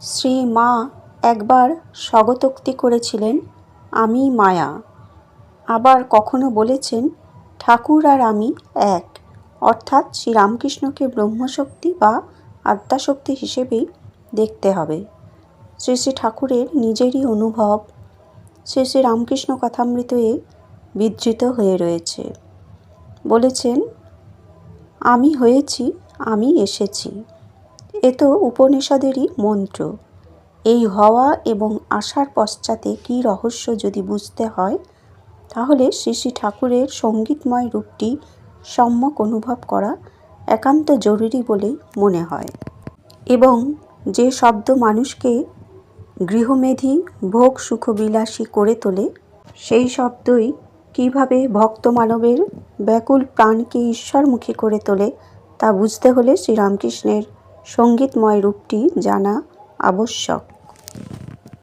শ্রী মা একবার স্বগতোক্তি করেছিলেন, আমি মায়া। আবার কখনো বলেছেন, ঠাকুর আর আমি এক। অর্থাৎ শ্রীরামকৃষ্ণকে ব্রহ্মশক্তি বা আত্মাশক্তি হিসেবেই দেখতে হবে। শ্রী শ্রী ঠাকুরের নিজেরই অনুভব। শ্রী শ্রী রামকৃষ্ণ কথামৃত এ বিধৃত হয়ে রয়েছে। বলেছেন, আমি হয়েছি, আমি এসেছি। এ তো উপনিষদেরই মন্ত্র। এই হওয়া এবং আসার পশ্চাতে কী রহস্য যদি বুঝতে হয়, তাহলে শ্রী শ্রী ঠাকুরের সঙ্গীতময় রূপটি সম্যক অনুভব করা একান্ত জরুরি বলেই মনে হয়। এবং যে শব্দ মানুষকে গৃহমেধি, ভোগ সুখবিলাসী করে তোলে, সেই শব্দই কীভাবে ভক্ত মানবের ব্যাকুল প্রাণকে ঈশ্বরমুখী করে তোলে তা বুঝতে হলে শ্রীরামকৃষ্ণের সঙ্গীতময় রূপটি জানা আবশ্যক।